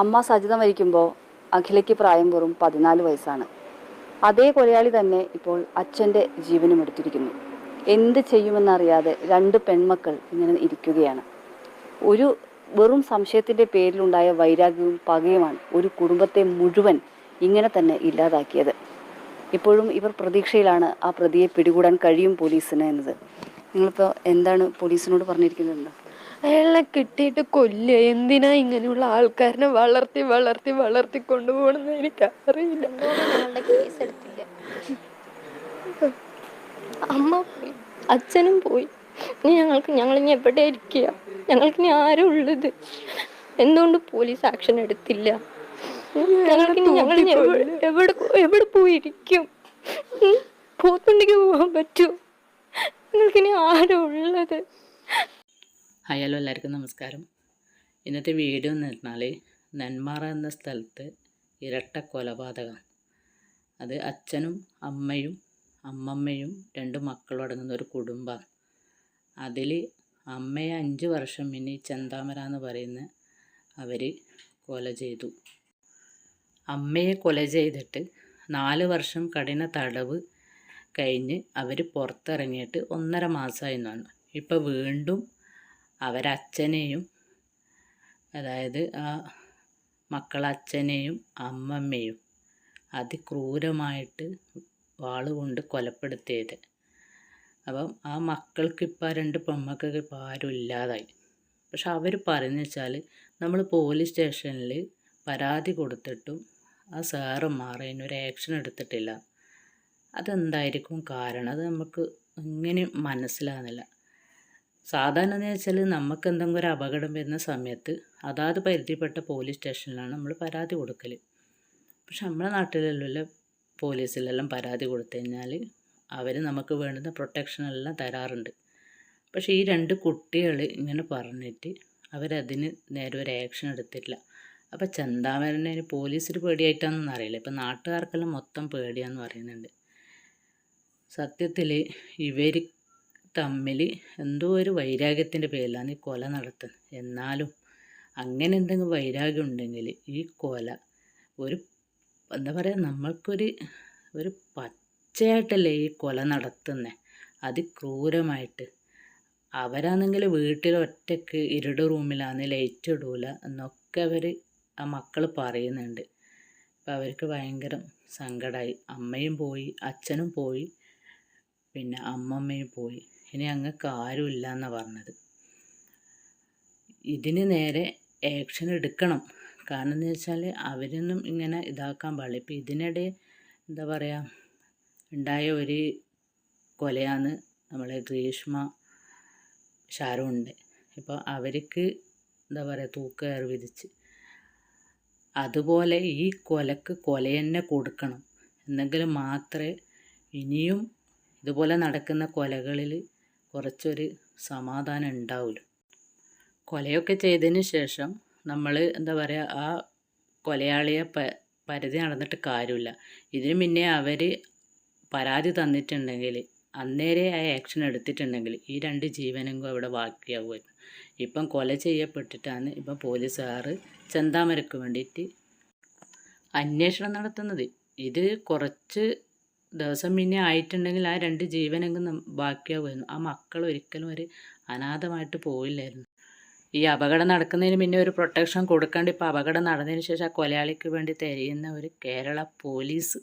അമ്മ സജിത മരിക്കുമ്പോൾ അഖിലയ്ക്ക് പ്രായം വെറും പതിനാല് വയസ്സാണ്. അതേ കൊലയാളി തന്നെ ഇപ്പോൾ അച്ഛന്റെ ജീവനും എടുത്തിരിക്കുന്നു. എന്ത് ചെയ്യുമെന്നറിയാതെ രണ്ട് പെൺമക്കൾ ഇങ്ങനെ ഇരിക്കുകയാണ്. ഒരു വെറും സംശയത്തിന്റെ പേരിലുണ്ടായ വൈരാഗ്യവും പകയുമാണ് ഒരു കുടുംബത്തെ മുഴുവൻ ഇങ്ങനെ തന്നെ ഇല്ലാതാക്കിയത്. ഇപ്പോഴും ഇവർ പ്രതീക്ഷയിലാണ് ആ പ്രതിയെ പിടികൂടാൻ കഴിയും പോലീസിന് എന്നത്. നിങ്ങളിപ്പോൾ എന്താണ് പോലീസിനോട് പറഞ്ഞിരിക്കുന്നത് അയാളെ കിട്ടിയിട്ട് കൊല്ലുക. എന്തിനാ ഇങ്ങനെയുള്ള ആൾക്കാരനെ വളർത്തി വളർത്തി വളർത്തി കൊണ്ടുപോകണമെന്ന് എനിക്ക് അറിയില്ല കേസ് എടുത്തില്ല. അമ്മ പോയി. അച്ഛനും പോയി. ഇനി ഞങ്ങൾക്ക് ഞങ്ങൾ ഇനി എവിടെ ഇരിക്കുക? ഞങ്ങൾക്ക് ഇനി ആരും ഉള്ളത്. എന്തുകൊണ്ട് പോലീസ് ആക്ഷൻ എടുത്തില്ല? ഞങ്ങൾക്ക് ഞങ്ങൾ എവിടെ എവിടെ പോയിരിക്കും? പോത്തുണ്ടെങ്കിൽ പോകാൻ പറ്റൂ ഞങ്ങൾക്കിനി ആരും ഉള്ളത്. ഹായ് എല്ലാവർക്കും നമസ്കാരം. ഇന്നത്തെ വീഡിയോ എന്ന് പറഞ്ഞാൽ നെന്മാറ എന്ന സ്ഥലത്ത് ഇരട്ട കൊലപാതകം അത് അച്ഛനും അമ്മയും അമ്മമ്മയും രണ്ട് മക്കളും അടങ്ങുന്ന ഒരു കുടുംബമാണ്. അതിൽ അമ്മയെ അഞ്ച് വർഷം ഇനി ചന്താമര എന്ന് പറയുന്ന അവർ കൊല ചെയ്തു. അമ്മയെ കൊല ചെയ്തിട്ട് നാല് വർഷം കഠിന തടവ് കഴിഞ്ഞ് അവർ പുറത്തിറങ്ങിയിട്ട് ഒന്നര മാസമായി എന്നാണ് ഇപ്പോൾ വീണ്ടും അവരച്ഛനെയും അതായത് ആ മക്കളച്ഛനെയും അമ്മമ്മയും അതിക്രൂരമായിട്ട് വാളുകൊണ്ട് കൊലപ്പെടുത്തിയത്. അപ്പം ആ മക്കൾക്ക് ഇപ്പോൾ രണ്ട് പെൺമക്കൾക്ക് ഇപ്പോൾ ആരും ഇല്ലാതായി. പക്ഷെ അവർ പറഞ്ഞു വെച്ചാൽ നമ്മൾ പോലീസ് സ്റ്റേഷനിൽ പരാതി കൊടുത്തിട്ടും ആ സാറന്മാർ ഒരു ആക്ഷൻ എടുത്തിട്ടില്ല. അതെന്തായിരിക്കും കാരണം? അത് നമുക്ക് ഇങ്ങനെ മനസ്സിലാകുന്നില്ല സാധാരണ എന്ന് വെച്ചാൽ നമുക്ക് എന്തെങ്കിലും ഒരു അപകടം വരുന്ന സമയത്ത് അതാത് പരിധിപ്പെട്ട പോലീസ് സ്റ്റേഷനിലാണ് നമ്മൾ പരാതി കൊടുക്കൽ പക്ഷെ നമ്മുടെ നാട്ടിലുള്ള പോലീസിലെല്ലാം പരാതി കൊടുത്തു കഴിഞ്ഞാൽ അവർ നമുക്ക് വേണ്ടുന്ന പ്രൊട്ടക്ഷനെല്ലാം തരാറുണ്ട്. പക്ഷേ ഈ രണ്ട് കുട്ടികൾ ഇങ്ങനെ പറഞ്ഞിട്ട് അവരതിന് നേരെ ഒരു ആക്ഷൻ എടുത്തിട്ടില്ല. അപ്പോൾ ചന്താമരനെ പോലീസിന് പേടിയായിട്ടാണെന്നൊന്നും അറിയില്ല. ഇപ്പം നാട്ടുകാർക്കെല്ലാം മൊത്തം പേടിയാന്ന് പറയുന്നുണ്ട്. സത്യത്തിൽ ഇവർ തമ്മിൽ എന്തോ ഒരു വൈരാഗ്യത്തിന്റെ പേരിലാണ് ഈ കൊല നടത്തുന്നത്. എന്നാലും അങ്ങനെ എന്തെങ്കിലും വൈരാഗ്യം ഉണ്ടെങ്കിൽ ഈ കൊല ഒരു എന്താ പറയുക നമ്മൾക്കൊരു ഒരു പച്ചയായിട്ടല്ലേ ഈ കൊല നടത്തുന്നത് അതിക്രൂരമായിട്ട് അവരാണെങ്കിൽ വീട്ടിൽ ഒറ്റയ്ക്ക് ഇരുട് റൂമിലാണ് ലൈറ്റ് ഇടൂല എന്നൊക്കെ അവർ ആ മക്കൾ പറയുന്നുണ്ട്. അപ്പം അവർക്ക് ഭയങ്കര സങ്കടമായി അമ്മയും പോയി അച്ഛനും പോയി പിന്നെ അമ്മമ്മയും പോയി. ഇനി അങ്ങക്ക് ആരുമില്ല എന്നാണ് പറഞ്ഞത്. ഇതിന് നേരെ ആക്ഷൻ എടുക്കണം. കാരണം എന്ന് വെച്ചാൽ അവരൊന്നും ഇങ്ങനെ ഇതാക്കാൻ പാടില്ല. ഇപ്പം ഇതിനിടെ എന്താ പറയുക ഉണ്ടായ ഒരു കൊലയാണ് നമ്മളെ ഗ്രീഷ്മ ഷാരുണ്ട് ഇപ്പോൾ അവർക്ക് എന്താ പറയുക തൂക്കുകയർ വിധിച്ച്. അതുപോലെ ഈ കൊലക്ക് കൊല തന്നെ കൊടുക്കണം. എന്നെങ്കിലും മാത്രമേ ഇനിയും ഇതുപോലെ നടക്കുന്ന കൊലകളിൽ കുറച്ചൊരു സമാധാനം ഉണ്ടാവില്ല കൊലയൊക്കെ ചെയ്തതിന് ശേഷം നമ്മൾ എന്താ പറയുക ആ കൊലയാളിയെ പ പരിധി നടന്നിട്ട് കാര്യമില്ല. ഇതിന് മുന്നേ അവർ പരാതി തന്നിട്ടുണ്ടെങ്കിൽ അന്നേരെ ആ ആക്ഷൻ എടുത്തിട്ടുണ്ടെങ്കിൽ ഈ രണ്ട് ജീവനെങ്കും അവിടെ ബാക്കിയാവുമായിരുന്നു. ഇപ്പം കൊല ചെയ്യപ്പെട്ടിട്ടാണ് ഇപ്പം പോലീസുകാർ ചെന്താമരക്ക് വേണ്ടിയിട്ട് അന്വേഷണം നടത്തുന്നത്. ഇത് കുറച്ച് ദിവസം പിന്നെ ആയിട്ടുണ്ടെങ്കിൽ ആ രണ്ട് ജീവനെങ്കിലും ബാക്കിയാവുമായിരുന്നു. ആ മക്കൾ ഒരിക്കലും ഒരു അനാഥമായിട്ട് പോയില്ലായിരുന്നു. ഈ അപകടം നടക്കുന്നതിന് മുന്നേ ഒരു പ്രൊട്ടക്ഷൻ കൊടുക്കാണ്ട് ഇപ്പോൾ അപകടം നടന്നതിന് ശേഷം ആ കൊലയാളിക്ക് വേണ്ടി തിരയുന്ന ഒരു കേരള പോലീസ്